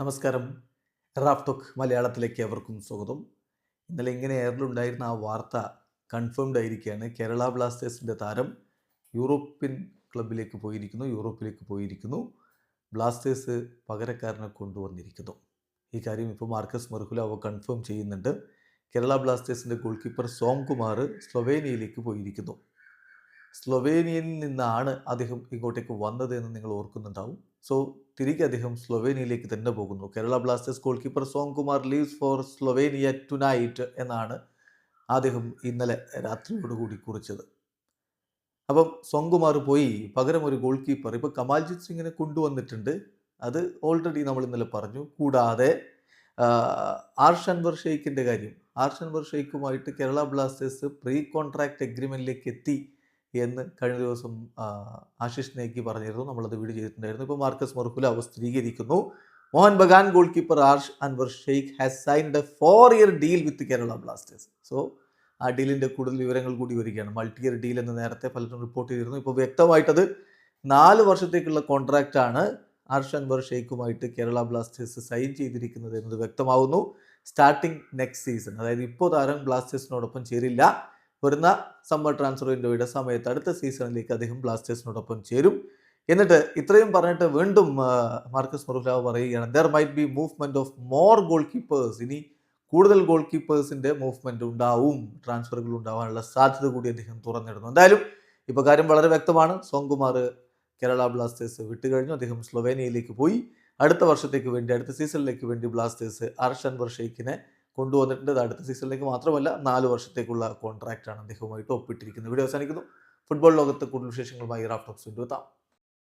നമസ്കാരം. Raf talk മലയാളത്തിലേക്ക് എവർക്കും സ്വാഗതം. ഇന്നലെ ഇങ്ങനെ എയറിലുണ്ടായിരുന്ന ആ വാർത്ത കൺഫേംഡ് ആയിരിക്കുകയാണ്. കേരള ബ്ലാസ്റ്റേഴ്സിന്റെ താരം യൂറോപ്യൻ ക്ലബിലേക്ക് പോയിരിക്കുന്നു യൂറോപ്പിലേക്ക് പോയിരിക്കുന്നു. ബ്ലാസ്റ്റേഴ്സ് പകരക്കാരനെ കൊണ്ടുവന്നിരിക്കുന്നു. ഈ കാര്യം ഇപ്പോൾ മാർക്കസ് മെർഹുലാവോ കൺഫേം ചെയ്യുന്നുണ്ട്. കേരള ബ്ലാസ്റ്റേഴ്സിന്റെ ഗോൾ കീപ്പർ സോം കുമാർ സ്ലൊവേനിയയിലേക്ക് പോയിരിക്കുന്നു. സ്ലൊവേനിയയിൽ നിന്നാണ് അദ്ദേഹം ഇങ്ങോട്ടേക്ക് വന്നത് എന്ന് നിങ്ങൾ ഓർക്കുന്നുണ്ടാവും. സോ തിരികെ അദ്ദേഹം സ്ലൊവേനിയയിലേക്ക് തന്നെ പോകുന്നു. Kerala Blasters goalkeeper Som Kumar leaves for Slovenia tonight എന്നാണ് അദ്ദേഹം ഇന്നലെ രാത്രിയോടുകൂടി കുറിച്ചത്. അപ്പം സോങ്കുമാർ പോയി പകരം ഒരു ഗോൾ കീപ്പർ ഇപ്പോൾ കമാൽജിത് സിംഗിനെ കൊണ്ടുവന്നിട്ടുണ്ട്. അത് ഓൾറെഡി നമ്മൾ ഇന്നലെ പറഞ്ഞു. കൂടാതെ ആർഷ് അൻവർ ഷെയ്ഖിന്റെ കാര്യം. ആർഷ് അൻവർ ഷെയ്ഖുമായിട്ട് കേരള ബ്ലാസ്റ്റേഴ്സ് പ്രീ കോൺട്രാക്ട് അഗ്രിമെന്റിലേക്ക് എത്തി. എന്ന് കഴിഞ്ഞ ദിവസം ആശിഷ് നേക്കി പറഞ്ഞിരുന്നു. നമ്മളത് വീട് ചെയ്തിട്ടുണ്ടായിരുന്നു. ഇപ്പോൾ മാർക്കസ് മർഹുലാവ് സ്ഥിരീകരിക്കുന്നു. Mohan Bagan goalkeeper Arsh Anwar Shaikh has signed a four year deal with Kerala Blasters so ആ ഡീലിന്റെ കൂടുതൽ വിവരങ്ങൾ കൂടി വരികയാണ്. മൾട്ടി ഇയർ ഡീൽ എന്ന് നേരത്തെ പലരും റിപ്പോർട്ട് ചെയ്തിരുന്നു. ഇപ്പോൾ വ്യക്തമായിട്ടത് നാല് വർഷത്തേക്കുള്ള കോൺട്രാക്റ്റാണ് ആർഷ് അൻവർ ഷെയ്ഖുമായിട്ട് കേരള ബ്ലാസ്റ്റേഴ്സ് സൈൻ ചെയ്തിരിക്കുന്നത് എന്നത് വ്യക്തമാവുന്നു. സ്റ്റാർട്ടിംഗ് നെക്സ്റ്റ് സീസൺ അതായത് ഇപ്പോൾ താരം ബ്ലാസ്റ്റേഴ്സിനോടൊപ്പം ചേരില്ല. വരുന്ന സമ്മർ ട്രാൻസ്ഫർ വിൻഡോയുടെ സമയത്ത് അടുത്ത സീസണിലേക്ക് അദ്ദേഹം ബ്ലാസ്റ്റേഴ്സിനോടൊപ്പം ചേരും. എന്നിട്ട് ഇത്രയും പറഞ്ഞിട്ട് വീണ്ടും മാർക്കസ് മറുലാവ് പറയുകയാണ് there might be movement of more goalkeepers ഇനി കൂടുതൽ ഗോൾ കീപ്പേഴ്സിന്റെ മൂവ്മെന്റ് ഉണ്ടാവും ട്രാൻസ്ഫറുകൾ ഉണ്ടാവാനുള്ള സാധ്യത കൂടി അദ്ദേഹം തുറന്നിടുന്നു. എന്തായാലും ഇപ്പോൾ കാര്യം വളരെ വ്യക്തമാണ്. സോങ്കുമാർ കേരള ബ്ലാസ്റ്റേഴ്സ് വിട്ടുകഴിഞ്ഞു. അദ്ദേഹം സ്ലൊവേനിയയിലേക്ക് പോയി. അടുത്ത വർഷത്തേക്ക് വേണ്ടി അടുത്ത സീസണിലേക്ക് വേണ്ടി ബ്ലാസ്റ്റേഴ്സ് അർഷൻ അൻവർ ഷെയ്ഖിനെ കൊണ്ടുവന്നിട്ടുണ്ട്. അടുത്ത സീസണിലേക്ക് മാത്രമല്ല നാല് വർഷത്തേക്കുള്ള കോൺട്രാക്റ്റാണ് അദ്ദേഹവുമായിട്ട് ഒപ്പിട്ടിരിക്കുന്നത്. ഇവിടെ അവസാനിക്കുന്നു. ഫുട്ബോൾ ലോകത്ത് കൂടുതൽ വിശേഷങ്ങളുമായി റാഫ്റ്റോക്സ് കൊണ്ടുവെത്താം